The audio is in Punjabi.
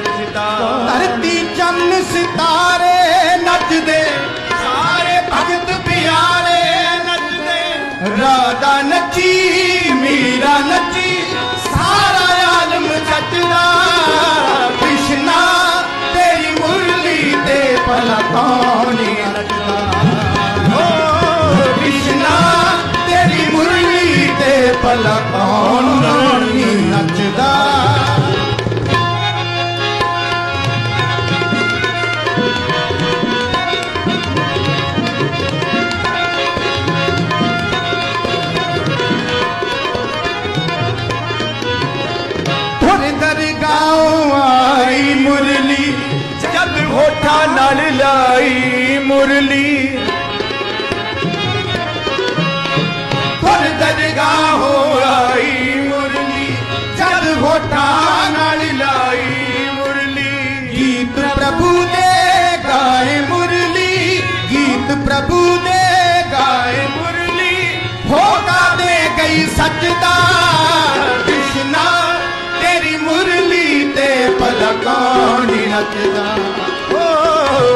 ਨੱਚਦਾ ਧਰਤੀ ਚੰਨ ਸਿਤਾਰੇ ਨੱਚਦੇ। ਸਾਰੇ ਭਗਤ ਪਿਆਰੇ ਨੱਚਦੇ। ਰਾਧਾ ਨੱਚੀ ਮੀਰਾ ਨੱਚੀ ਸਾਰਾ ਆਲਮ ਨੱਚਦਾ ਕ੍ਰਿਸ਼ਨਾ ਤੇਰੀ ਮੁਰਲੀ ਤੇ ਪਲਕਾਉਣੀ ਨੱਚਦਾ ਤੇਰੀ ਮੁਰਲੀ ਤੇ ਪਲਕਾਉਣੀ ਹੋਠਾਂ ਨਾਲ ਲਾਈ ਮੁਰਲੀ। ਥੋੜੇ ਦਰਗਾਹੋਂ ਆਈ ਮੁਰਲੀ। ਜਦ ਹੋਠਾਂ ਨਾਲ ਲਾਈ ਮੁਰਲੀ। ਗੀਤ ਪ੍ਰਭੂ ਦੇ ਗਾਏ ਮੁਰਲੀ। ਗੀਤ ਪ੍ਰਭੂ ਦੇ ਗਾਏ ਮੁਰਲੀ। ਹੋਗਾ ਦੇ ਗਈ ਸੱਚਦਾ ਕ੍ਰਿਸ਼ਨਾ। ਤੇਰੀ ਮੁਰਲੀ ਤੇ ਭਲਾ ਸਕਦਾ